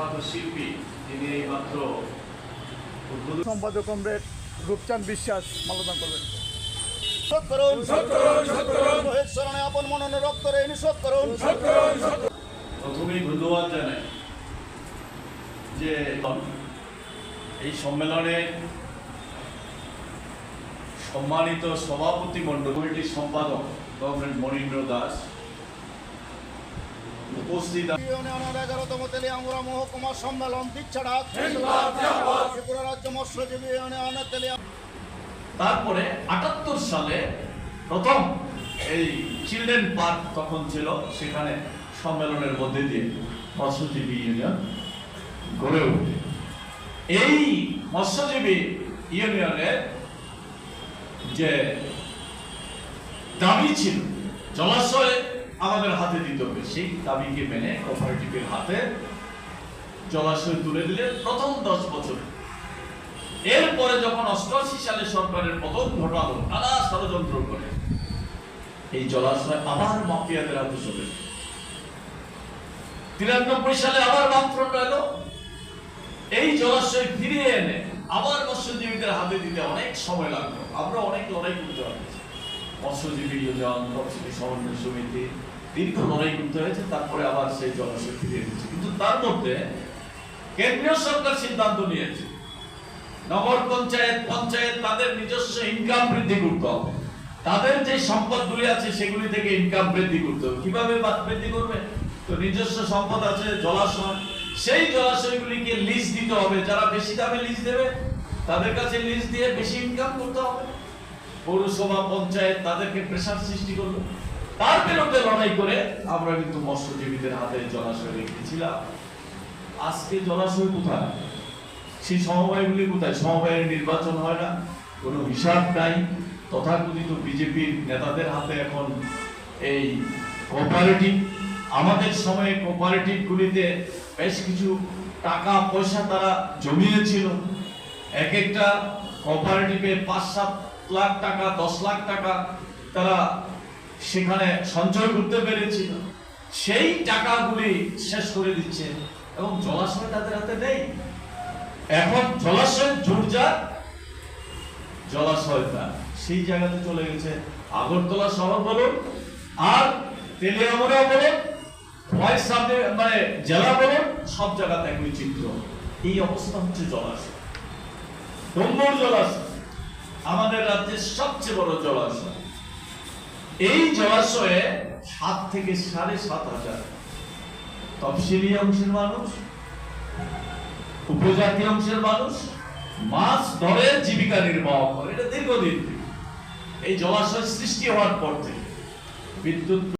বিখ্যাত শিল্পী তিনি এই মাত্র সম্পাদক কমরেড রূপচাঁদ বিশ্বাস মালদান করবেন। আপন মননে রক্ত রে নিষোধ করুন। প্রথমেই ধন্যবাদ জানাই যে এই সম্মেলনে সম্মানিত সভাপতি মণ্ডল কমিটির সম্পাদক গভর্নমেন্ট মনীন্দ্র দাস সম্মেলন ডাক রাজ্য মৎস্যজীবী ইউনিয়নের তারপরে আটাত্তর সালে প্রথম এই চিলড্রেন পার্ক তখন ছিল সেখানে সম্মেলনের মধ্যে দিয়ে মৎস্যজীবী ইউনিয়ন গড়ে ওঠে। এই মৎস্যজীবী ইউনিয়নের যে দাবি ছিল জলাশয় আমাদের হাতে দিতে হবে। সেই দাবিকে মেনে কোঅপারেটিভের হাতে জলাশয় তুলে দিলে প্রথম দশ বছর। এরপরে যখন অষ্টআশি সালে সরকারের পতন ঘটালো, নানা ষড়যন্ত্র করে। এই জলাশয় আবার মাফিয়াদের হাতে চলে তিরানব্বই সালে আবার বামফ্রন্ট এলো। এই জলাশয় ফিরিয়ে এনে আবার মৎস্যজীবীদের হাতে দিতে অনেক সময় লাগল। আমরা অনেক লড়াই করতে হয়েছে মৎস্যজীবী ইউনিয়ন সমন্বয় সমিতি দীর্ঘ লড়াই করতে হয়েছে, তারপরে আবার সেই জলাশয় ফিরিয়ে দিচ্ছে কিন্তু তার মধ্যে কেন্দ্রীয় সরকার সিদ্ধান্ত নিয়েছে। নগর পঞ্চায়েত পঞ্চায়েত তাদের নিজস্ব ইনকাম বৃদ্ধি করতে হবে। তাদের যে সম্পদগুলি আছে, সেগুলি থেকে ইনকাম বৃদ্ধি করতে হবে। কীভাবে বৃদ্ধি করবে? তো নিজস্ব সম্পদ আছে, জলাশয়। সেই জলাশয়গুলিকে লিজ দিতে হবে। যারা বেশি দামে লিজ দেবে, তাদের কাছে লিজ দিয়ে বেশি ইনকাম করতে হবে। পৌরসভা, পঞ্চায়েত তাদেরকে প্রেশার সৃষ্টি করল তার বিরুদ্ধে লড়াই করে আমরা কিন্তু মৎস্যজীবীদের হাতে জলাশয় রেখেছিলাম। আজকে জলাশয় কোথায়? সেই সমবায়গুলি কোথায়? সমবায়ের নির্বাচন হয় না, কোনো হিসাব নাই। তথাকথিত বিজেপির নেতাদের হাতে এখন এই কোঅপারেটিভ আমাদের সময়ে কোঅপারেটিভ গুলিতে বেশ কিছু টাকা, পয়সা তারা জমিয়েছিল। এক একটা কোঅপারেটিভে পাঁচ সাত লাখ টাকা, দশ লাখ টাকা তারা সেখানে সঞ্চয় করতে পেরেছিল। সেই টাকাগুলি শেষ করে দিচ্ছে এবং জলাশয় তাদের হাতে নেই। এখন জলাশয় জুড়জা জলাশয়টা সেই জায়গাতে চলে গেছে আগরতলা শহর বলুন, আর তেলিয়ামুড়া বলুন ভয়েস সামনে মানে জেলা বলুন, সব জায়গাতে একই চিত্র। এই অবস্থা হচ্ছে জলাশয়। জলাশয়। আমাদের রাজ্যের সবচেয়ে বড় জলাশয়। এই জলাশয়ে সাত থেকে সাড়ে সাত হাজার তফসিলি অংশের মানুষ, উপজাতি অংশের মানুষ, মাছ ধরে জীবিকা নির্বাহ করে। এটা দীর্ঘদিন এই জলাশয় সৃষ্টি হওয়ার পর থেকে বিদ্যুৎ